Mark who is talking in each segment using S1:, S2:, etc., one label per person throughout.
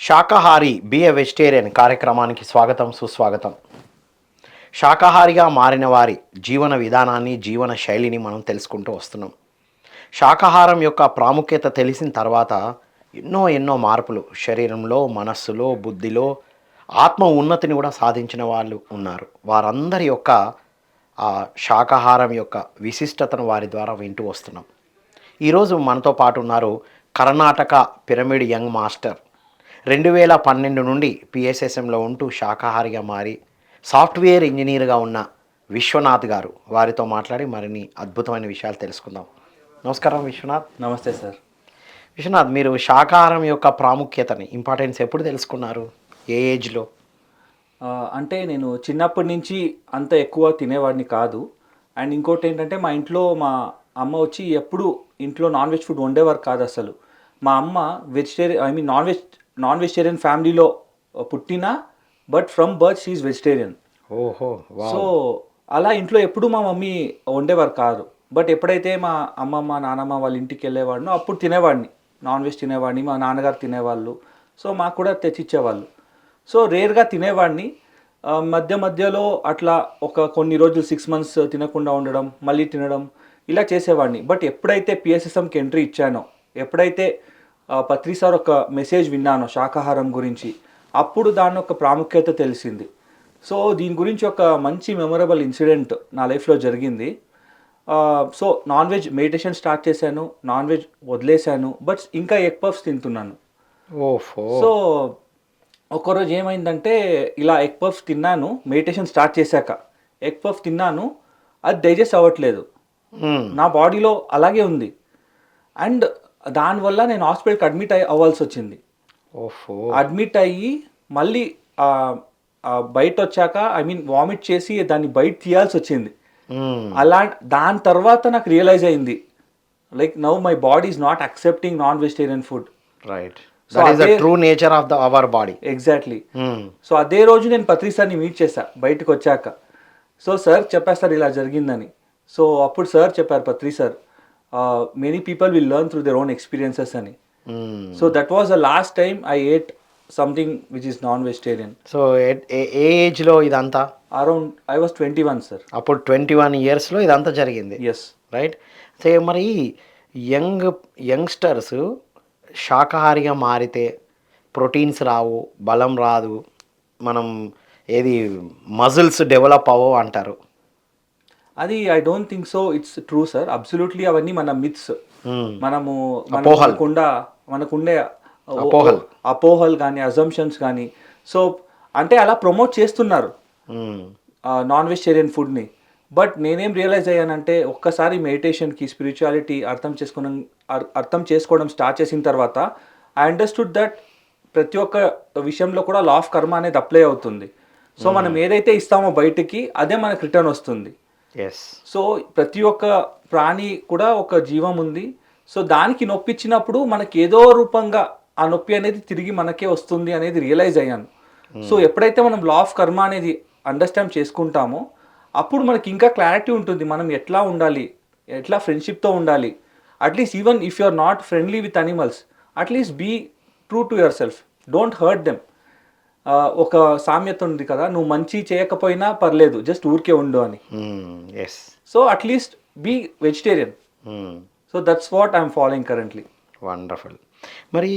S1: శాకాహారి B ఎ vegetarian కార్యక్రమానికి స్వాగతం సుస్వాగతం. శాకాహారిగా మారిన వారి జీవన విధానాన్ని జీవన శైలిని మనం తెలుసుకుంటూ వస్తున్నాం. శాకాహారం యొక్క ప్రాముఖ్యత తెలిసిన తర్వాత ఎన్నో ఎన్నో మార్పులు శరీరంలో మనస్సులో బుద్ధిలో ఆత్మ ఉన్నతిని కూడా సాధించిన వాళ్ళు ఉన్నారు. వారందరి యొక్క ఆ శాకాహారం యొక్క విశిష్టతను వారి ద్వారా వింటూ వస్తున్నాం. ఈరోజు మనతో పాటు ఉన్నారు కర్ణాటక పిరమిడ్ యంగ్ మాస్టర్ రెండు వేల పన్నెండు నుండి పిఎస్ఎస్ఎంలో ఉంటూ శాకాహారిగా మారి సాఫ్ట్వేర్ ఇంజనీర్గా ఉన్న విశ్వనాథ్ గారు వారితో మాట్లాడి మరిన్ని అద్భుతమైన విషయాలు తెలుసుకుందాం. నమస్కారం విశ్వనాథ్.
S2: నమస్తే సార్.
S1: విశ్వనాథ్ మీరు శాకాహారం యొక్క ప్రాముఖ్యతని ఇంపార్టెన్స్ ఎప్పుడు తెలుసుకున్నారు? ఏ ఏజ్లో
S2: అంటే నేను చిన్నప్పటి నుంచి అంత ఎక్కువ తినేవాడిని కాదు. అండ్ ఇంకోటి ఏంటంటే మా ఇంట్లో మా అమ్మ వచ్చి ఎప్పుడు ఇంట్లో నాన్ వెజ్ ఫుడ్ వండేవారు కాదు అసలు. మా అమ్మ vegetarian I mean non veg non vegetarian ఫ్యామిలీలో పుట్టిన but from birth she's vegetarian
S1: ఓహో
S2: సో అలా ఇంట్లో ఎప్పుడు మా మమ్మీ వండేవారు కాదు. బట్ ఎప్పుడైతే మా అమ్మమ్మ నానమ్మ వాళ్ళ ఇంటికి వెళ్ళేవాడినో అప్పుడు తినేవాడిని. నాన్ వెజ్ తినేవాడిని మా నాన్నగారు తినేవాళ్ళు. సో మాకు కూడా తెచ్చిచ్చేవాళ్ళు. సో రేర్గా తినేవాడిని. ఆ, మధ్య మధ్యలో అట్లా ఒక కొన్ని రోజులు సిక్స్ మంత్స్ తినకుండా ఉండడం మళ్ళీ తినడం ఇలా చేసేవాడిని. బట్ ఎప్పుడైతే పిఎస్ఎస్ఎంకి ఎంట్రీ ఇచ్చానో ఎప్పుడైతే ఆ, పత్రి సార్ ఒక మెసేజ్ విన్నానో శాకాహారం గురించి. అప్పుడు దాని ఒక ప్రాముఖ్యత తెలిసింది. సో దీని గురించి ఒక మంచి మెమొరబుల్ ఇన్సిడెంట్ నా లైఫ్లో జరిగింది. So non veg meditation start చేశాను నాన్ వెజ్ వదిలేశాను బట్ ఇంకా ఎగ్ పఫ్స్ తింటున్నాను.
S1: ఓఫో
S2: సో ఒకరోజు ఏమైందంటే ఇలా ఎగ్ పఫ్స్ తిన్నాను మెడిటేషన్ స్టార్ట్ చేశాక. ఎగ్ పఫ్ తిన్నాను అది డైజెస్ట్ అవ్వట్లేదు. నా బాడీలో అలాగే ఉంది. అండ్ దానివల్ల నేను హాస్పిటల్కి అడ్మిట్ అయ్యి అవ్వాల్సి వచ్చింది.
S1: ఓఫో
S2: అడ్మిట్ అయ్యి మళ్ళీ బయట వచ్చాక ఐ మీన్ వామిట్ చేసి దాన్ని బయట తీయాల్సి వచ్చింది. అలా దాని తర్వాత నాకు రియలైజ్ అయింది. Like now my body is not accepting non vegetarian food.
S1: Right is true nature of the our body
S2: exactly so అదే రోజు నేను పత్రి సార్ని మీట్ చేశా బయటకు వచ్చాక. సో సార్ చెప్పేస్తారు ఇలా జరిగిందని. సో అప్పుడు సార్ చెప్పారు Patri sir many people will learn through their own experiences అని. So that was the last time I ate something which is non vegetarian
S1: so ఏ ఏజ్లో ఇదంతా?
S2: Around I was twenty one sir
S1: అప్పుడు twenty one ఇయర్స్లో ఇదంతా జరిగింది.
S2: Yes
S1: right so మరి young youngsters శాకాహారిగా మారితే ప్రోటీన్స్ రావు బలం రాదు మనం ఏది మజిల్స్ డెవలప్ అవ్వవు అంటారు.
S2: అది I don't think so it's true sir absolutely అవన్నీ మన మిత్స్
S1: Hmm.
S2: మనము. మనకుండా మనకుండే
S1: అపోహలు.
S2: అపోహలు కానీ అజంప్షన్స్ కానీ సో అంటే అలా ప్రమోట్ చేస్తున్నారు. నాన్ వెజిటేరియన్ ఫుడ్ని బట్ నేనేం రియలైజ్ అయ్యానంటే ఒక్కసారి మెడిటేషన్కి స్పిరిచువాలిటీ అర్థం చేసుకోవడం అర్- అర్థం చేసుకోవడం స్టార్ట్ చేసిన తర్వాత ఐ అండర్స్టూడ్ దట్ ప్రతి ఒక్క విషయంలో కూడా లా ఆఫ్ కర్మ అనేది అప్లై అవుతుంది సో మనం ఏదైతే ఇస్తామో బయటికి అదే మనకు రిటర్న్ వస్తుంది సో ప్రతి ఒక్క ప్రాణి కూడా ఒక జీవం ఉంది. సో దానికి నొప్పి ఇచ్చినప్పుడు మనకి ఏదో రూపంగా ఆ నొప్పి అనేది తిరిగి మనకే వస్తుంది అనేది రియలైజ్ అయ్యాను. సో ఎప్పుడైతే మనం లా ఆఫ్ కర్మ అనేది అండర్స్టాండ్ చేసుకుంటామో అప్పుడు మనకి ఇంకా క్లారిటీ ఉంటుంది. మనం ఎట్లా ఉండాలి? ఎట్లా ఫ్రెండ్షిప్తో ఉండాలి? At least even if you are not friendly with animals at least be true to yourself don't hurt them ఒక సామ్యత ఉంది కదా నువ్వు మంచి చేయకపోయినా పర్లేదు జస్ట్ ఊరికే ఉండు అని.
S1: Yes
S2: so at least be vegetarian so that's what I'm following currently
S1: wonderful మరి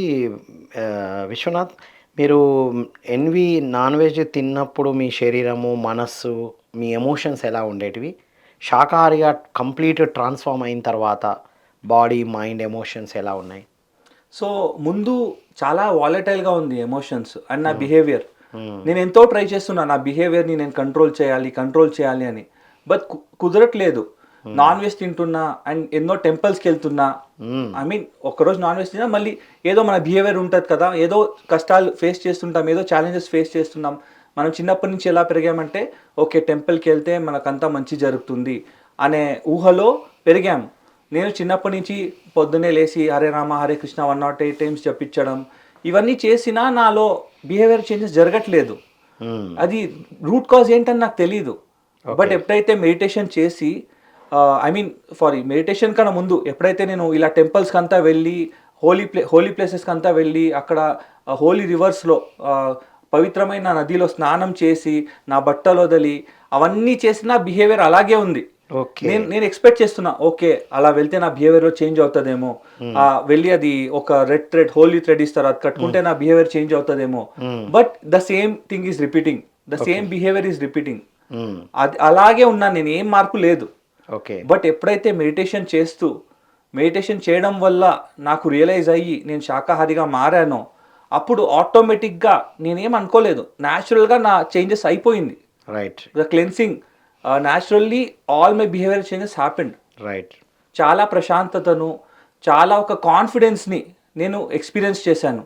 S1: విశ్వనాథ్ మీరు ఎన్వి నాన్ వెజ్ తిన్నప్పుడు మీ శరీరము మనస్సు మీ ఎమోషన్స్ ఎలా ఉండేటివి? శాకాహారిగా కంప్లీట్ ట్రాన్స్ఫార్మ్ అయిన తర్వాత బాడీ మైండ్ ఎమోషన్స్ ఎలా ఉన్నాయి?
S2: సో ముందు చాలా వాలటైల్గా ఉంది ఎమోషన్స్ అండ్ నా బిహేవియర్ నేను ఎంతో ట్రై చేస్తున్నా నా బిహేవియర్ని నేను కంట్రోల్ చేయాలి కంట్రోల్ చేయాలి అని. బట్ కుదరట్లేదు. నాన్ వెజ్ తింటున్నా అండ్ ఎన్నో టెంపుల్స్కి వెళ్తున్నా. ఐ మీన్ ఒక్కరోజు నాన్ వెజ్ తిన్నా మళ్ళీ ఏదో మన బిహేవియర్ ఉంటుంది కదా ఏదో కష్టాలు ఫేస్ చేస్తుంటాం ఏదో ఛాలెంజెస్ ఫేస్ చేస్తున్నాం. మనం చిన్నప్పటి నుంచి ఎలా పెరిగామంటే ఓకే టెంపుల్కి వెళ్తే మనకంతా మంచి జరుగుతుంది అనే ఊహలో పెరిగాము నేను చిన్నప్పటి నుంచి పొద్దున్నే లేచి Hare Rama Hare Krishna one naught eight times చెప్పించడం ఇవన్నీ చేసినా నాలో బిహేవియర్ చేంజెస్ జరగట్లేదు.
S1: మ్మ్.
S2: అది రూట్ కాజ్ ఏంటని నాకు తెలియదు బట్ ఎప్పుడైతే మెడిటేషన్ చేసి ఐ మీన్ సారీ మెడిటేషన్ కన్నా ముందు ఎప్పుడైతే నేను ఇలా టెంపుల్స్కి అంతా వెళ్ళి హోలీ ప్లే హోలీ ప్లేసెస్కి అంతా వెళ్ళి అక్కడ హోలీ రివర్స్లో పవిత్రమైన నదిలో స్నానం చేసి నా బట్టలు వదిలి అవన్నీ చేసిన బిహేవియర్ అలాగే ఉంది. నేను నేను ఎక్స్పెక్ట్ చేస్తున్నా ఓకే అలా వెళ్తే నా బిహేవియర్ చేంజ్ అవుతుందేమో. ఆ వెళ్ళి అది ఒక రెడ్ థ్రెడ్ హోలీ థ్రెడ్ ఇస్తారు అది కట్టుకుంటే నా బిహేవియర్ చేంజ్ అవుతుందేమో. But the same thing is repeating the same behaviour is repeating. అది అలాగే ఉన్నాను నేను ఏం మార్పు లేదు.
S1: ఓకే.
S2: బట్ ఎప్పుడైతే మెడిటేషన్ చేస్తూ మెడిటేషన్ చేయడం వల్ల నాకు రియలైజ్ అయ్యి నేను శాకాహారిగా మారానో అప్పుడు ఆటోమేటిక్గా నేనేం అనుకోలేదు. న్యాచురల్గా నా చేంజెస్ అయిపోయింది.
S1: Right
S2: the cleansing naturally all my behaviour changes happened
S1: right
S2: చాలా ప్రశాంతతను చాలా ఒక కాన్ఫిడెన్స్ని నేను ఎక్స్పీరియన్స్ చేశాను.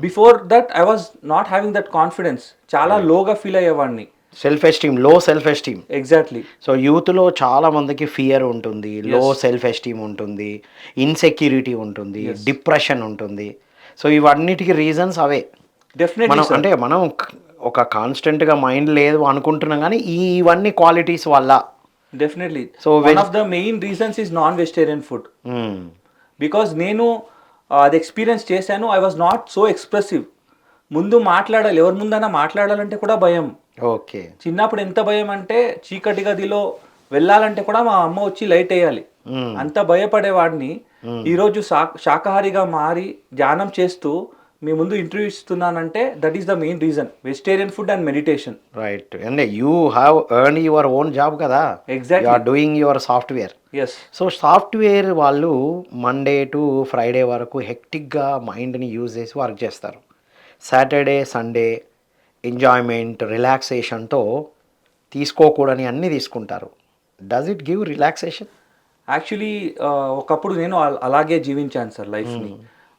S2: Before that I was not having that confidence చాలా లోగా ఫీల్ అయ్యేవాడిని.
S1: సెల్ఫ్ ఎస్టీమ్లో సెల్ఫ్ ఎస్టీమ్
S2: ఎగ్జాక్ట్లీ
S1: సో యూత్లో చాలా మందికి ఫియర్ ఉంటుంది లో సెల్ఫ్ ఎస్టీమ్ ఉంటుంది ఇన్సెక్యూరిటీ ఉంటుంది డిప్రెషన్ ఉంటుంది. సో ఇవన్నిటికి రీజన్స్ అవే. మనం
S2: డెఫినెట్లీ
S1: అంటే మనం ఒక కాన్స్టెంట్గా మైండ్ లేదు అనుకుంటున్నాం కానీ ఈ ఇవన్నీ క్వాలిటీస్ వల్ల.
S2: Definitely so one of the main reasons is non vegetarian food. Because నేను ఆ, అది ఎక్స్పీరియన్స్ చేశాను I was not so expressive ముందు మాట్లాడాలి ఎవరి ముందైనా మాట్లాడాలంటే కూడా భయం.
S1: ఓకే
S2: చిన్నప్పుడు ఎంత భయం అంటే చీకటి గదిలో వెళ్ళాలంటే కూడా మా అమ్మ వచ్చి లైట్ వేయాలి.
S1: మ్మ్.
S2: అంత భయపడేవాడిని. ఈరోజు శా శాకాహారిగా మారి ధ్యానం చేస్తూ మీ ముందు interview ఇస్తున్నానంటే that is the main reason vegetarian food and meditation
S1: right అంటే you have earn your own job కదా. You are doing your software
S2: yes
S1: so software వాళ్ళు మండే టు ఫ్రైడే వరకు హెక్టిక్గా మైండ్ని యూజ్ చేసి వర్క్ చేస్తారు. సాటర్డే సండే ఎంజాయ్మెంట్ రిలాక్సేషన్తో తీసుకోకూడని అన్నీ తీసుకుంటారు. Does it give relaxation
S2: actually ఒకప్పుడు నేను అల- అలాగే జీవించాను సార్ లైఫ్ని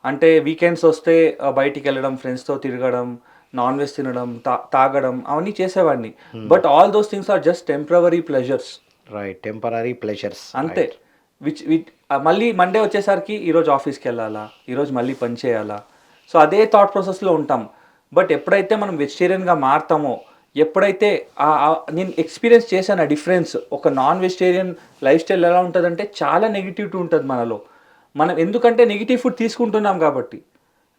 S2: అంటే వీకెండ్స్ వస్తే బయటికి వెళ్ళడం ఫ్రెండ్స్తో తిరగడం నాన్ వెజ్ తినడం తా- తాగడం అవన్నీ చేసేవాడిని. But all those things are just temporary pleasures
S1: right temporary pleasures
S2: అంతే. విచ్ విచ్ మళ్ళీ మండే వచ్చేసరికి ఈరోజు ఆఫీస్కి వెళ్ళాలా? ఈరోజు మళ్ళీ పని చేయాలా? సో అదే థాట్ ప్రాసెస్లో ఉంటాం. బట్ ఎప్పుడైతే మనం వెజిటేరియన్గా మారుతామో ఎప్పుడైతే నేను ఎక్స్పీరియన్స్ చేశాను ఆ డిఫరెన్స్ ఒక నాన్ వెజిటేరియన్ లైఫ్ స్టైల్ ఎలా ఉంటుందంటే చాలా నెగిటివిటీ ఉంటుంది మనలో. మనం ఎందుకంటే నెగిటివ్ ఫుడ్ తీసుకుంటున్నాం కాబట్టి.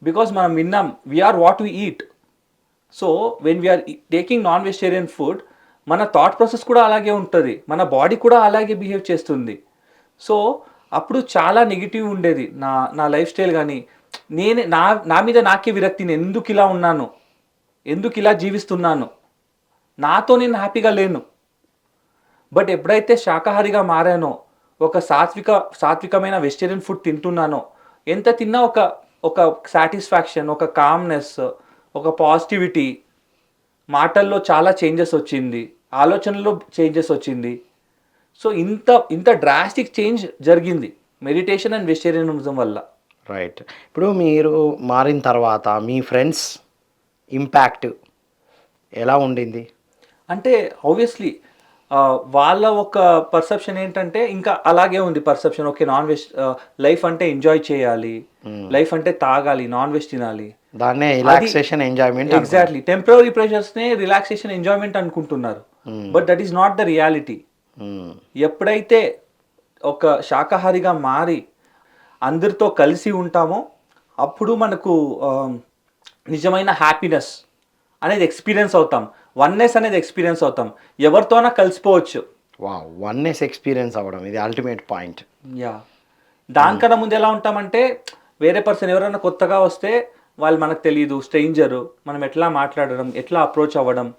S2: బికాస్ మనం విన్నాం we are what we eat so when we are taking non vegetarian food మన థాట్ ప్రాసెస్ కూడా అలాగే ఉంటుంది. మన బాడీ కూడా అలాగే బిహేవ్ చేస్తుంది. సో అప్పుడు చాలా నెగిటివ్ ఉండేది. నా నా లైఫ్ స్టైల్ కానీ నేనే నా నా మీద నాకే విరక్తి నేను ఎందుకు ఇలా ఉన్నాను? ఎందుకు ఇలా జీవిస్తున్నాను? నాతో నేను హ్యాపీగా లేను. బట్ ఎప్పుడైతే శాకాహారిగా మారానో ఒక సాత్విక సాత్వికమైన వెజిటేరియన్ ఫుడ్ తింటున్నానో ఎంత తిన్నా ఒక ఒక సాటిస్ఫాక్షన్ ఒక కామ్నెస్ ఒక పాజిటివిటీ మాటల్లో చాలా చేంజెస్ వచ్చింది ఆలోచనలో చేంజెస్ వచ్చింది. సో ఇంత ఇంత డ్రాస్టిక్ చేంజ్ జరిగింది మెడిటేషన్ అండ్ వెజిటేరియనిజం వల్ల.
S1: రైట్ ఇప్పుడు మీరు మారిన తర్వాత మీ ఫ్రెండ్స్ ఇంపాక్ట్ ఎలా ఉండింది?
S2: అంటే ఆబ్వియస్లీ వాళ్ళ ఒక పర్సెప్షన్ ఏంటంటే ఇంకా అలాగే ఉంది perception okay non veg life అంటే ఎంజాయ్ చేయాలి. లైఫ్ అంటే తాగాలి నాన్ వెజ్ తినాలి.
S1: దాన్నే రిలాక్సేషన్ ఎంజాయ్మెంట్
S2: ఎగ్జాక్ట్లీ టెంపరీ ప్రెషర్స్నే రిలాక్సేషన్ ఎంజాయ్మెంట్ అనుకుంటున్నారు. But that is not the reality ఎప్పుడైతే ఒక శాకాహారిగా మారి అందరితో కలిసి ఉంటామో అప్పుడు మనకు నిజమైన హ్యాపీనెస్ అనేది ఎక్స్పీరియన్స్ అవుతాం. వన్నెస్ అనేది ఎక్స్పీరియన్స్ అవుతాం. ఎవరితోనా కలిసిపోవచ్చు.
S1: వా వన్నెస్ ఎక్స్పీరియన్స్ అవ్వడం ఇది అల్టిమేట్ పాయింట్
S2: యా దానికన్నా ముందు ఎలా ఉంటామంటే వేరే పర్సన్ ఎవరైనా కొత్తగా వస్తే వాళ్ళు మనకు తెలియదు స్ట్రేంజరు మనం ఎట్లా మాట్లాడడం ఎట్లా అప్రోచ్ అవ్వడం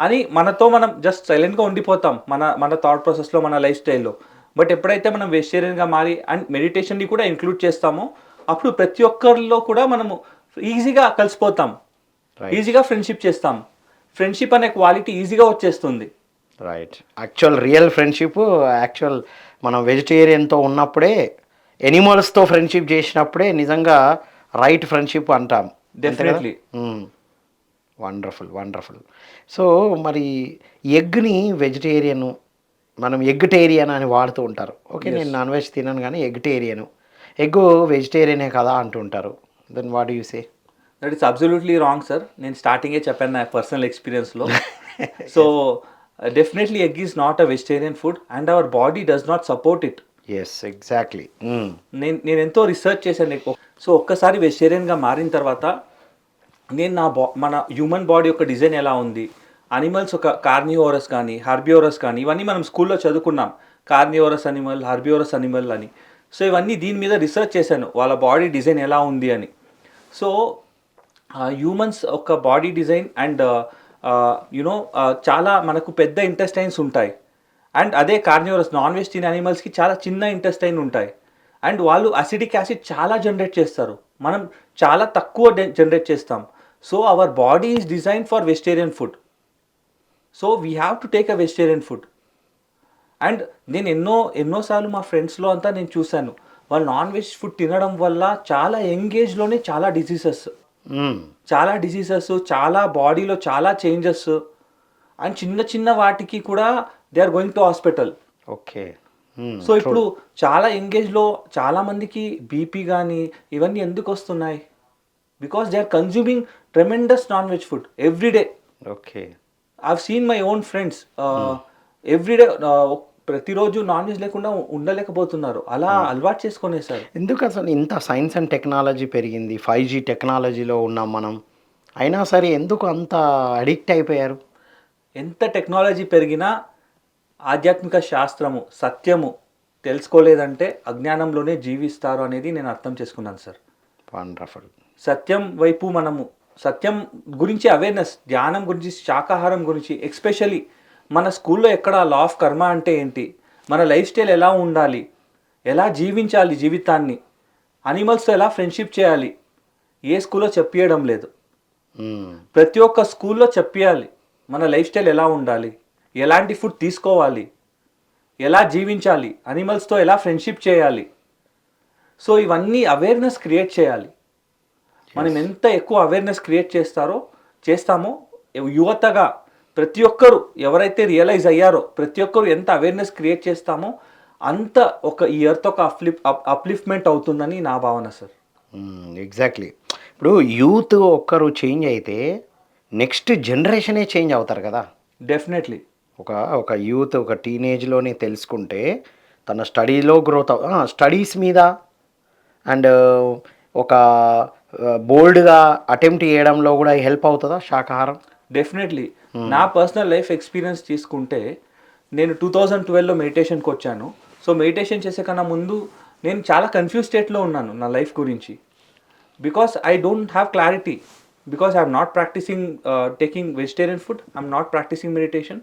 S2: అని మనతో మనం జస్ట్ సైలెంట్గా ఉండిపోతాం మన మన థాట్ ప్రాసెస్లో మన లైఫ్ స్టైల్లో బట్ ఎప్పుడైతే మనం వెజిటేరియన్గా మారి అండ్ మెడిటేషన్ని కూడా ఇంక్లూడ్ చేస్తామో అప్పుడు ప్రతి ఒక్కరిలో కూడా మనము ఈజీగా కలిసిపోతాం. ఈజీగా ఫ్రెండ్షిప్ చేస్తాం. ఫ్రెండ్షిప్ అనే క్వాలిటీ ఈజీగా వచ్చేస్తుంది.
S1: Right actual real friendship actual మనం వెజిటేరియన్తో ఉన్నప్పుడే ఎనిమల్స్తో ఫ్రెండ్షిప్ చేసినప్పుడే నిజంగా రైట్ ఫ్రెండ్షిప్ అంటాం.
S2: డెఫినెట్లీ
S1: వండర్ఫుల్ వండర్ఫుల్ సో మరి ఎగ్ని వెజిటేరియన్ మనం ఎగ్టేరియన్ అని వాడుతూ ఉంటారు. ఓకే నేను నాన్ వెజ్ తినను కానీ ఎగ్టేరియన్. ఎగ్ వెజిటేరియనే కదా అంటుంటారు then what you say
S2: that is absolutely wrong sir నేను స్టార్టింగే చెప్పాను నా personal ఎక్స్పీరియన్స్లో so definitely egg is not a vegetarian food and our body does not support it
S1: yes exactly
S2: నేను నేను ఎంతో రీసెర్చ్ చేశాను సో ఒక్కసారి వెజిటేరియన్గా మారిన తర్వాత నేను నా బా మన హ్యూమన్ బాడీ యొక్క డిజైన్ ఎలా ఉంది? అనిమల్స్ ఒక కార్నియోరస్ కానీ హర్బియోరస్ కానీ ఇవన్నీ మనం స్కూల్లో చదువుకున్నాం. కార్నియోరస్ అనిమల్ హర్బియోరస్ అనిమల్ అని. సో ఇవన్నీ దీని మీద రీసెర్చ్ చేశాను. వాళ్ళ బాడీ డిజైన్ ఎలా ఉంది అని. సో హ్యూమన్స్ ఒక body design and you know చాలా మనకు పెద్ద ఇంటెస్టైన్స్ ఉంటాయి. అండ్ అదే కార్నివరస్ నాన్ వెజ్ తినే అనిమల్స్కి చాలా చిన్న ఇంటెస్టైన్ ఉంటాయి. అండ్ వాళ్ళు అసిడిక్ యాసిడ్ చాలా జనరేట్ చేస్తారు. మనం చాలా తక్కువ జనరేట్ చేస్తాం. So our body is design for vegetarian food so we have to take a vegetarian food and నేను ఎన్నో ఎన్నోసార్లు మా ఫ్రెండ్స్లో అంతా నేను చూశాను. వాళ్ళు నాన్ వెజ్ ఫుడ్ తినడం వల్ల చాలా యంగేజ్లోనే చాలా డిసీజెస్ చాలా డిసీజెస్ చాలా బాడీలో చాలా చేంజెస్ అండ్ చిన్న చిన్న వాటికి కూడా they are going to hospital
S1: okay.
S2: So ఇప్పుడు చాలా ఎంగేజ్లో చాలా మందికి బీపీ కానీ ఇవన్నీ ఎందుకు వస్తున్నాయి? Because they are consuming tremendous non veg food every day
S1: okay
S2: I've seen my own friends everyday ప్రతిరోజు నాన్ వెజ్ లేకుండా ఉండలేకపోతున్నారు. అలా అలవాటు చేసుకునేసారు
S1: ఎందుకు అసలు ఇంత సైన్స్ అండ్ టెక్నాలజీ పెరిగింది? ఫైవ్ జీ టెక్నాలజీలో ఉన్నాం మనం. అయినా సరే ఎందుకు అంత అడిక్ట్ అయిపోయారు?
S2: ఎంత టెక్నాలజీ పెరిగినా ఆధ్యాత్మిక శాస్త్రము సత్యము తెలుసుకోలేదంటే అజ్ఞానంలోనే జీవిస్తారు అనేది నేను అర్థం చేసుకున్నాను సార్.
S1: వండర్ఫుల్.
S2: సత్యం వైపు మనము సత్యం గురించి అవేర్నెస్ ధ్యానం గురించి శాకాహారం గురించి ఎక్స్పెషలీ మన స్కూల్లో ఎక్కడ లా ఆఫ్ కర్మ అంటే ఏంటి? మన లైఫ్ స్టైల్ ఎలా ఉండాలి? ఎలా జీవించాలి జీవితాన్ని? అనిమల్స్తో ఎలా ఫ్రెండ్షిప్ చేయాలి? ఏ స్కూల్లో చెప్పియడం లేదు. ప్రతి ఒక్క స్కూల్లో చెప్పాలి మన లైఫ్ స్టైల్ ఎలా ఉండాలి? ఎలాంటి ఫుడ్ తీసుకోవాలి? ఎలా జీవించాలి? అనిమల్స్తో ఎలా ఫ్రెండ్షిప్ చేయాలి? సో ఇవన్నీ అవేర్నెస్ క్రియేట్ చేయాలి. మనం ఎంత ఎక్కువ అవేర్నెస్ క్రియేట్ చేస్తారో చేస్తామో యువతగా ప్రతి ఒక్కరు ఎవరైతే రియలైజ్ అయ్యారో ప్రతి ఒక్కరు ఎంత అవేర్నెస్ క్రియేట్ చేస్తామో అంత ఒక ఈ ఎర్త్ ఒక అప్లిఫ్ అప్లిఫ్ట్మెంట్ అవుతుందని నా భావన సార్.
S1: ఎగ్జాక్ట్లీ ఇప్పుడు యూత్ ఒక్కరు చేంజ్ అయితే నెక్స్ట్ జనరేషనే చేంజ్ అవుతారు కదా?
S2: డెఫినెట్లీ
S1: ఒక ఒక యూత్ ఒక టీనేజ్లోనే తెలుసుకుంటే తన స్టడీలో గ్రోత్ స్టడీస్ మీద అండ్ ఒక బోల్డ్గా అటెంప్ట్ చేయడంలో కూడా హెల్ప్ అవుతుందా శాకాహారం?
S2: డెఫినెట్లీ నా పర్సనల్ లైఫ్ ఎక్స్పీరియన్స్ తీసుకుంటే నేను టూ థౌజండ్ ట్వెల్వ్లో మెడిటేషన్కి వచ్చాను. సో మెడిటేషన్ చేసే కన్నా ముందు నేను చాలా కన్ఫ్యూజ్ స్టేట్లో ఉన్నాను నా లైఫ్ గురించి. Because I don't have clarity because I'm not practising taking vegetarian food I'm not practising meditation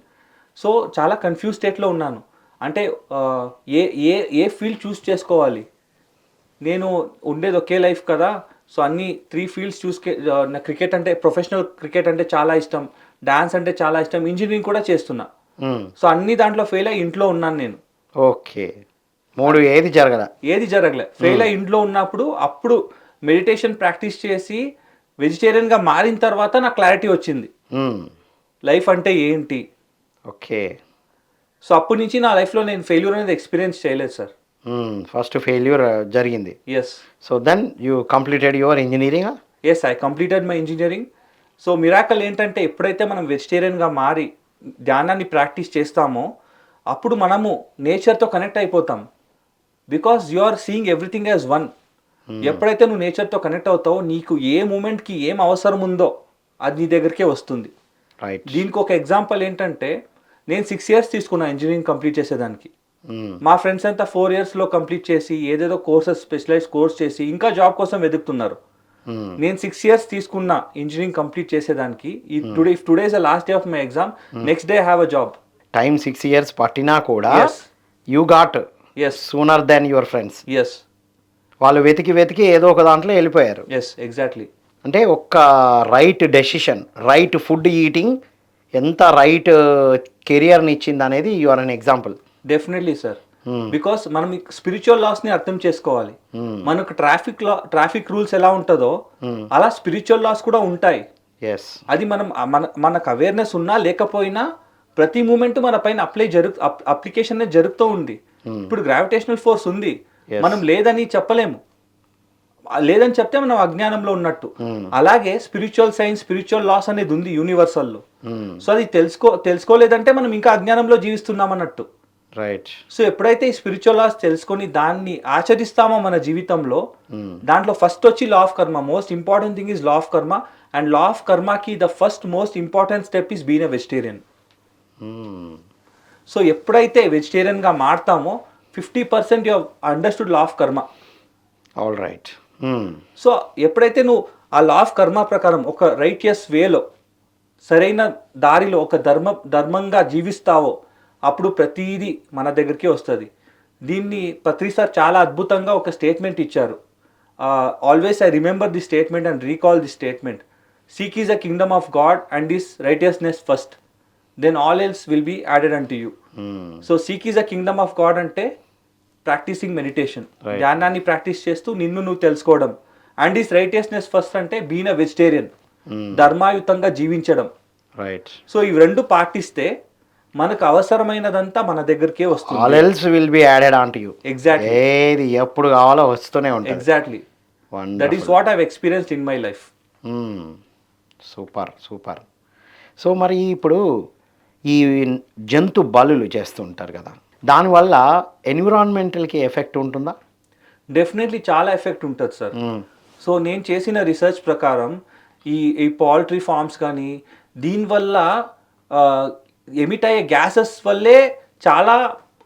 S2: so చాలా కన్ఫ్యూజ్ స్టేట్లో ఉన్నాను. అంటే uh, ఏ ఏ ఏ ఫీల్డ్ చూస్ చేసుకోవాలి? నేను ఉండేది ఒకే లైఫ్ కదా? సో అన్ని త్రీ ఫీల్డ్స్ చూసుకే నా క్రికెట్ అంటే ప్రొఫెషనల్ క్రికెట్ అంటే చాలా ఇష్టం. డాన్స్ అంటే చాలా ఇష్టం. ఇంజనీరింగ్ కూడా చేస్తున్నా. సో అన్ని దాంట్లో ఫెయిల్ అయ్యి ఇంట్లో ఉన్నాను నేను.
S1: ఓకే. మూడు ఏది జరగదా
S2: ఏది జరగలే. ఫెయిల్ అయ్యి ఇంట్లో ఉన్నప్పుడు అప్పుడు మెడిటేషన్ ప్రాక్టీస్ చేసి వెజిటేరియన్గా మారిన తర్వాత నాకు క్లారిటీ వచ్చింది. లైఫ్ అంటే ఏంటి?
S1: ఓకే.
S2: సో అప్పటి నుంచి నా లైఫ్లో నేను ఫెయిల్యూర్ అనేది ఎక్స్పీరియన్స్ చేయలేదు సార్
S1: ఫస్ట్ ఫెయిల్యూర్ జరిగింది.
S2: Yes
S1: so then you completed your engineering
S2: yes I completed my engineering so miracle ఏంటంటే ఎప్పుడైతే మనం వెజిటేరియన్గా మారి ధ్యానాన్ని ప్రాక్టీస్ చేస్తామో అప్పుడు మనము నేచర్తో కనెక్ట్ అయిపోతాం. Because you are seeing everything as one ఎప్పుడైతే నువ్వు నేచర్తో కనెక్ట్ అవుతావో నీకు ఏ మూమెంట్కి ఏం అవసరం ఉందో అది నీ దగ్గరికే వస్తుంది.
S1: రైట్
S2: దీనికి ఒక ఎగ్జాంపుల్ ఏంటంటే నేను సిక్స్ ఇయర్స్ తీసుకున్నా ఇంజనీరింగ్ కంప్లీట్ చేసేదానికి. మా ఫ్రెండ్స్ అంతా ఫోర్ ఇయర్స్లో కంప్లీట్ చేసి ఏదేదో కోర్సెస్ స్పెషలైజ్ కోర్స్ చేసి ఇంకా జాబ్ కోసం వెతుకుతున్నారు. నేను సిక్స్ ఇయర్స్ తీసుకున్న ఇంజనీరింగ్ కంప్లీట్ చేసేదానికి ఈ today if today is last day of my exam next day have a job
S1: time six years పట్టినా కూడా. You got
S2: as
S1: sooner than your friends
S2: yes
S1: వాళ్ళు వెతికి వెతికి ఏదో ఒక దాంట్లో వెళ్ళిపోయారు.
S2: ఎస్ ఎగ్జాక్ట్లీ
S1: అంటే ఒక్క right decision right food eating ఎంత రైట్ కెరియర్ని ఇచ్చింది అనేది you are an example
S2: definitely sir because మనం స్పిరిచువల్ లాస్ని అర్థం చేసుకోవాలి. మనకు ట్రాఫిక్ లా ట్రాఫిక్ రూల్స్ ఎలా ఉంటుందో అలా స్పిరిచువల్ లాస్ కూడా ఉంటాయి. అది మనం మన మనకు అవేర్నెస్ ఉన్నా లేకపోయినా ప్రతి మూమెంట్ మన పైన అప్లై జరుగు అప్లికేషన్ అనేది జరుగుతూ ఉంది. ఇప్పుడు గ్రావిటేషనల్ ఫోర్స్ ఉంది. మనం లేదని చెప్పలేము. లేదని చెప్తే మనం అజ్ఞానంలో ఉన్నట్టు. అలాగే స్పిరిచువల్ సైన్స్ స్పిరిచువల్ లాస్ అనేది ఉంది యూనివర్సల్లో సో అది తెలుసుకో తెలుసుకోలేదంటే మనం ఇంకా అజ్ఞానంలో జీవిస్తున్నాం అన్నట్టు
S1: రైట్
S2: సో ఎప్పుడైతే ఈ స్పిరిచువల్ లాస్ తెలుసుకొని దాన్ని ఆచరిస్తామో మన జీవితంలో దాంట్లో ఫస్ట్ వచ్చి law of karma most important thing is law of karma and law of కర్మకి the first most important step is been a vegetarian so ఎప్పుడైతే వెజిటేరియన్గా మారుతామో fifty percent you understood law of karma
S1: all right
S2: so ఎప్పుడైతే నువ్వు ఆ లా of కర్మ ప్రకారం ఒక righteous వేలో సరైన దారిలో ఒక ధర్మ ధర్మంగా జీవిస్తావో అప్పుడు ప్రతీది మన దగ్గరికి వస్తుంది. దీన్ని పత్రి సార్ చాలా అద్భుతంగా ఒక స్టేట్మెంట్ ఇచ్చారు. Always I remember the statement and recall the statement seek is a kingdom of God and this righteousness first then all else will be added and you so seek is a kingdom of God అంటే practising meditation. ధ్యానాన్ని practice చేస్తూ నిన్ను నువ్వు తెలుసుకోవడం. And is righteousness first అంటే been a vegetarian ధర్మాయుతంగా జీవించడం.
S1: Right
S2: so ఇవి రెండు పాటిస్తే మనకు అవసరమైనదంతా మన దగ్గరికే
S1: ఆల్
S2: వస్తుంది.
S1: Else will be added on to you
S2: exactly
S1: ఏది ఎప్పుడు కావాలో వస్తూనే ఉంటుంది.
S2: Exactly that is what I've experienced in my life
S1: super super so మరి ఇప్పుడు ఈ జంతు బలులు చేస్తుంటారు కదా దానివల్ల ఎన్విరాన్మెంటల్కి ఎఫెక్ట్ ఉంటుందా?
S2: డెఫినెట్లీ చాలా ఎఫెక్ట్ ఉంటుంది సార్. సో నేను చేసిన రీసెర్చ్ ప్రకారం ఈ ఈ పౌల్ట్రీ ఫార్మ్స్ కానీ దీనివల్ల ఎమిట్ అయ్యే గ్యాసెస్ వల్లే చాలా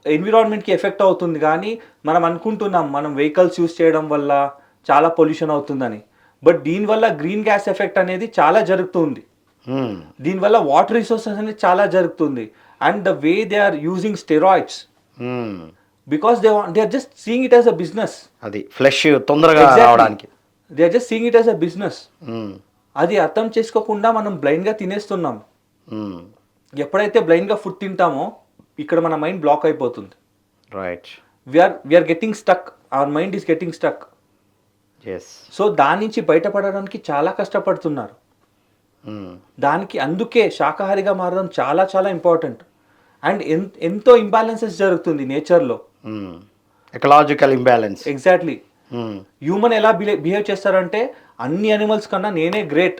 S2: ఎన్విరాన్మెంట్కి ఎఫెక్ట్ అవుతుంది. కానీ మనం అనుకుంటున్నాం మనం వెహికల్స్ యూస్ చేయడం వల్ల చాలా పొల్యూషన్ అవుతుందని. బట్ దీనివల్ల గ్రీన్ గ్యాస్ ఎఫెక్ట్ అనేది చాలా జరుగుతుంది. దీనివల్ల వాటర్ రిసోర్సెస్ అనేది చాలా జరుగుతుంది. And the way they are using steroids. Because they they are just seeing it as a business
S1: అది ఫ్లెష్ తొందరగా రావడానికి.
S2: They are just seeing it as a business. అది అర్థం చేసుకోకుండా మనం బ్లైండ్గా తినేస్తున్నాం.
S1: మ్మ్.
S2: ఎప్పుడైతే బ్లైండ్గా ఫుడ్ తింటామో ఇక్కడ మన మైండ్ బ్లాక్ అయిపోతుంది.
S1: Right
S2: we're we're getting stuck our mind is getting stuck
S1: yes
S2: so దాని నుంచి బయటపడడానికి చాలా కష్టపడుతున్నారు.
S1: మ్మ్.
S2: దానికి అందుకే శాకాహారిగా మారడం చాలా చాలా ఇంపార్టెంట్ అండ్ ఎంతో ఇంబ్యాలెన్సెస్ జరుగుతుంది నేచర్లో.
S1: Ecological imbalance
S2: exactly. హ్యూమన్ ఎలా బిహేవ్ చేస్తారంటే అన్ని అనిమల్స్ కన్నా నేనే గ్రేట్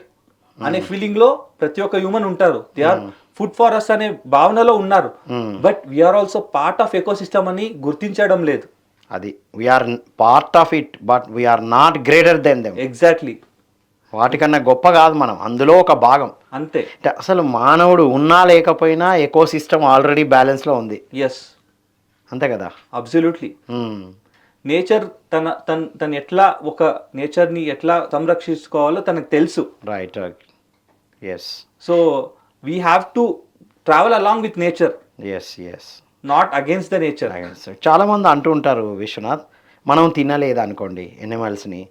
S2: అనే ఫీలింగ్లో ప్రతి ఒక్క హ్యూమన్ ఉంటారు. They are food for us అనే భావనలో ఉన్నారు.
S1: Hmm.
S2: But we're also part of ecosystem అని గుర్తించడం లేదు.
S1: అది we're part of it but we're not greater than them
S2: exactly
S1: వాటికన్నా గొప్ప కాదు మనం. అందులో ఒక భాగం.
S2: అంతే.
S1: అసలు మానవుడు ఉన్నా లేకపోయినా ఎకో సిస్టమ్ ఆల్రెడీ బ్యాలెన్స్లో ఉంది.
S2: ఎస్
S1: అంతే కదా?
S2: అబ్సల్యూట్లీ. నేచర్ తన తన తను ఎట్లా ఒక నేచర్ని ఎట్లా సంరక్షించుకోవాలో తనకు తెలుసు.
S1: Right yes
S2: so we have to travel along with nature
S1: yes yes
S2: not against the nature
S1: చాలామంది అంటూ ఉంటారు విశ్వనాథ్ మనం తినలేదు అనుకోండి ఎనిమల్స్ని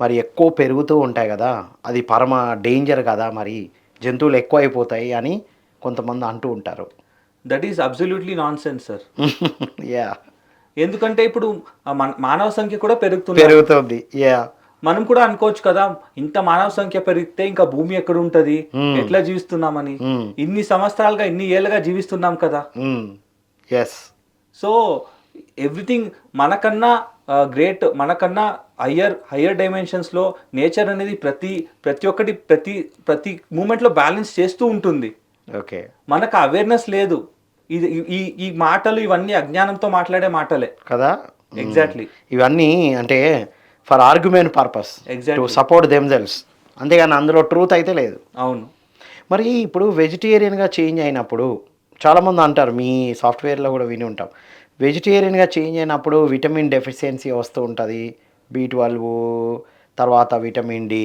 S1: మరి ఎక్కువ పెరుగుతూ ఉంటాయి కదా అది పరమ డేంజర్ కదా మరి జంతువులు ఎక్కువ అయిపోతాయి అని కొంతమంది అంటూ ఉంటారు.
S2: That is absolutely nonsense sir
S1: yeah
S2: ఎందుకంటే ఇప్పుడు మానవ సంఖ్య కూడా పెరుగుతుంది
S1: పెరుగుతుంది. యా
S2: మనం కూడా అనుకోవచ్చు కదా ఇంత మానవ సంఖ్య పెరిగితే ఇంకా భూమి ఎక్కడ ఉంటది ఎట్లా జీవిస్తున్నామని. ఇన్ని సంవత్సరాలుగా ఇన్ని ఏళ్ళుగా జీవిస్తున్నాం కదా.
S1: ఎస్
S2: సో ఎవ్రీథింగ్ మనకన్నా గ్రేట్ మనకన్నా హయ్యర్ హయ్యర్ డైమెన్షన్స్లో నేచర్ అనేది ప్రతి ప్రతి ఒక్కటి ప్రతి ప్రతి మూమెంట్లో బ్యాలెన్స్ చేస్తూ ఉంటుంది.
S1: ఓకే.
S2: మనకు అవేర్నెస్ లేదు. ఇది ఈ ఈ మాటలు ఇవన్నీ అజ్ఞానంతో మాట్లాడే మాటలే.
S1: కదా?
S2: ఎగ్జాక్ట్లీ
S1: ఇవన్నీ అంటే for argument purpose to. Support themselves అంతేగాని అందులో ట్రూత్ అయితే లేదు.
S2: అవును.
S1: మరి ఇప్పుడు వెజిటేరియన్గా చేంజ్ అయినప్పుడు చాలామంది అంటారు మీ సాఫ్ట్వేర్లో కూడా విని ఉంటాం. వెజిటేరియన్గా చేంజ్ అయినప్పుడు విటమిన్ డెఫిషియన్సీ వస్తూ ఉంటుంది బీ ట్వెల్వ్ తర్వాత విటమిన్ డి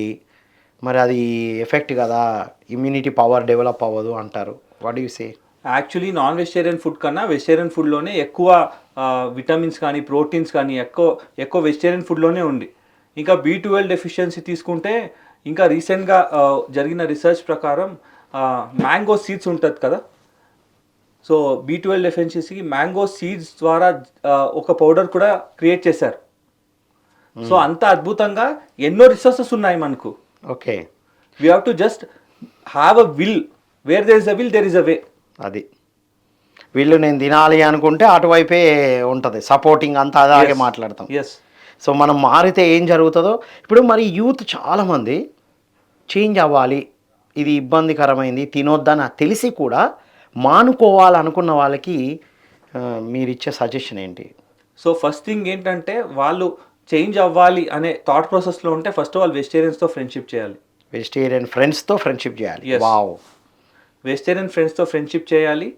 S1: మరి అది ఎఫెక్ట్ కదా ఇమ్యూనిటీ పవర్ డెవలప్ అవ్వదు అంటారు. What you say
S2: actually non vegetarian food కన్నా వెజిటేరియన్ ఫుడ్లోనే ఎక్కువ విటమిన్స్ కానీ ప్రోటీన్స్ కానీ ఎక్కువ ఎక్కువ వెజిటేరియన్ ఫుడ్లోనే ఉంది. ఇంకా బీ ట్వెల్వ్ డెఫిషియన్సీ తీసుకుంటే ఇంకా రీసెంట్గా జరిగిన రీసెర్చ్ ప్రకారం మ్యాంగో సీడ్స్ ఉంటుంది కదా? సో బీ ట్వెల్వ్ డెఫిషియన్సీకి మ్యాంగో సీడ్స్ ద్వారా ఒక పౌడర్ కూడా క్రియేట్ చేశారు. సో అంత అద్భుతంగా ఎన్నో రిసోర్సెస్ ఉన్నాయి మనకు.
S1: Okay
S2: we have to just have a will where there is a will there is a way
S1: అది. వీళ్ళు నేను తినాలి అనుకుంటే అటువైపే ఉంటుంది. సపోర్టింగ్ అంతా అలాగే మాట్లాడతాం.
S2: ఎస్
S1: సో మనం మారితే ఏం జరుగుతుందో ఇప్పుడు మరి యూత్ చాలామంది చేంజ్ అవ్వాలి ఇది ఇబ్బందికరమైంది తినొద్దని తెలిసి కూడా మానుకోవాలనుకున్న వాళ్ళకి మీరు ఇచ్చే సజెషన్ ఏంటి?
S2: సో ఫస్ట్ థింగ్ ఏంటంటే వాళ్ళు చేంజ్ అవ్వాలి అనే థాట్ ప్రాసెస్లో ఉంటే ఫస్ట్ వాళ్ళు వెజిటేరియన్స్తో ఫ్రెండ్షిప్ చేయాలి.
S1: వెజిటేరియన్ ఫ్రెండ్స్తో ఫ్రెండ్షిప్ చేయాలి. వావ్
S2: వెజిటేరియన్ ఫ్రెండ్స్తో ఫ్రెండ్షిప్ చేయాలి.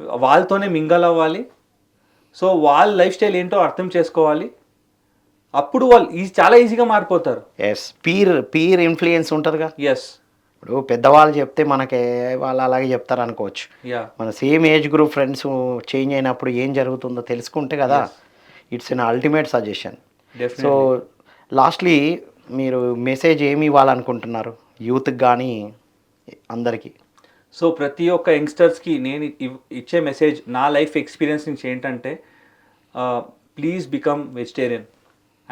S2: వాళ్ళతోనే మింగల్ అవ్వాలి. సో వాళ్ళ లైఫ్ స్టైల్ ఏంటో అర్థం చేసుకోవాలి. అప్పుడు వాళ్ళు ఈ- చాలా ఈజీగా మారిపోతారు.
S1: ఎస్ పీర్ పీర్ ఇన్ఫ్లుయెన్స్ ఉంటుందిగా.
S2: ఎస్
S1: ఇప్పుడు పెద్దవాళ్ళు చెప్తే మనకి వాళ్ళు అలాగే చెప్తారు అనుకోవచ్చు. మన same age group friends change అయినప్పుడు ఏం జరుగుతుందో తెలుసుకుంటే కదా it's an ultimate suggestion so lastly మీరు మెసేజ్ ఏమి ఇవ్వాలనుకుంటున్నారు? యూత్కి కానీ అందరికీ.
S2: సో ప్రతి ఒక్క యంగ్స్టర్స్కి నేను ఇచ్చే మెసేజ్ నా లైఫ్ ఎక్స్పీరియన్స్ నుంచి ఏంటంటే please become vegetarian.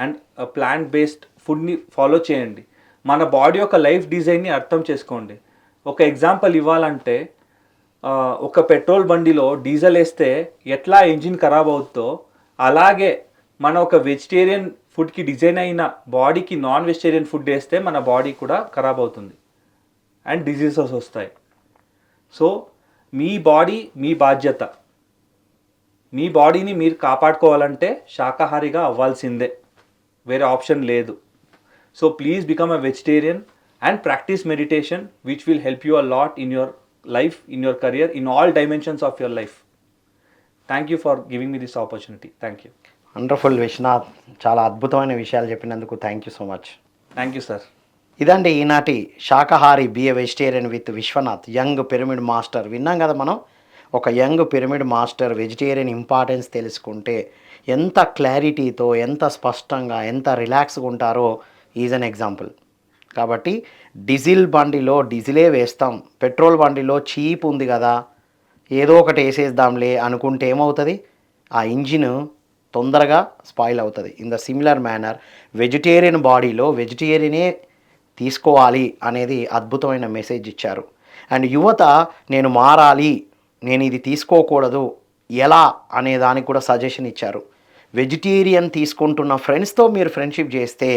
S2: And plant based ఫుడ్ని ఫాలో చేయండి. మన బాడీ యొక్క లైఫ్ డిజైన్ని అర్థం చేసుకోండి. ఒక ఎగ్జాంపుల్ ఇవ్వాలంటే ఒక పెట్రోల్ బండిలో డీజిల్ వేస్తే ఎట్లా ఇంజిన్ ఖరాబ్ అవుతుందో అలాగే మన ఒక వెజిటేరియన్ ఫుడ్కి డిజైన్ అయిన బాడీకి నాన్ వెజిటేరియన్ ఫుడ్ వేస్తే మన బాడీ కూడా ఖరాబ్ అవుతుంది. అండ్ డిజీజెస్ వస్తాయి. సో మీ బాడీ మీ బాధ్యత. మీ బాడీని మీరు కాపాడుకోవాలంటే శాకాహారిగా అవ్వాల్సిందే. వేరే ఆప్షన్ లేదు. So please become a vegetarian and practice meditation which will help you a lot in your life in your career in all dimensions of your life. Thank you for giving me this opportunity. Thank you.
S1: Wonderful Vishwanath చాలా అద్భుతమైన విషయాలు చెప్పినందుకు thank you so much.
S2: Thank you sir.
S1: ఇదండి ఈనాటి శాకాహారి be a vegetarian with Vishwanath young pyramid master. విన్నాం కదా మనం? ఒక young pyramid master vegetarian importance తెలుసుకుంటే ఎంత క్లారిటీతో ఎంత స్పష్టంగా ఎంత రిలాక్స్గా ఉంటారో ఈజ్ అన్ ఎగ్జాంపుల్. కాబట్టి డీజిల్ బండిలో డీజిలే వేస్తాం. పెట్రోల్ బండిలో చీప్ ఉంది కదా ఏదో ఒకటి వేసేద్దాంలే అనుకుంటే ఏమవుతుంది? ఆ ఇంజిన్ తొందరగా స్పాయిల్ అవుతుంది. In the similar manner vegetarian బాడీలో వెజిటేరియనే తీసుకోవాలి అనేది అద్భుతమైన మెసేజ్ ఇచ్చారు. అండ్ యువత నేను మారాలి నేను ఇది తీసుకోకూడదు ఎలా అనే దానికి కూడా సజెషన్ ఇచ్చారు. వెజిటేరియన్ తీసుకుంటున్న ఫ్రెండ్స్తో మీరు ఫ్రెండ్షిప్ చేస్తే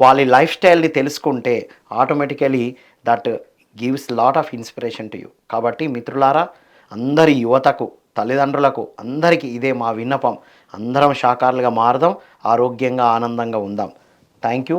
S1: వాళ్ళ లైఫ్ స్టైల్ని తెలుసుకుంటే automatically that gives lot of inspiration to you కాబట్టి మిత్రులారా అందరి యువతకు తల్లిదండ్రులకు అందరికీ ఇదే మా విన్నపం. అందరం శాకారులుగా మారదాం ఆరోగ్యంగా ఆనందంగా ఉందాం. Thank you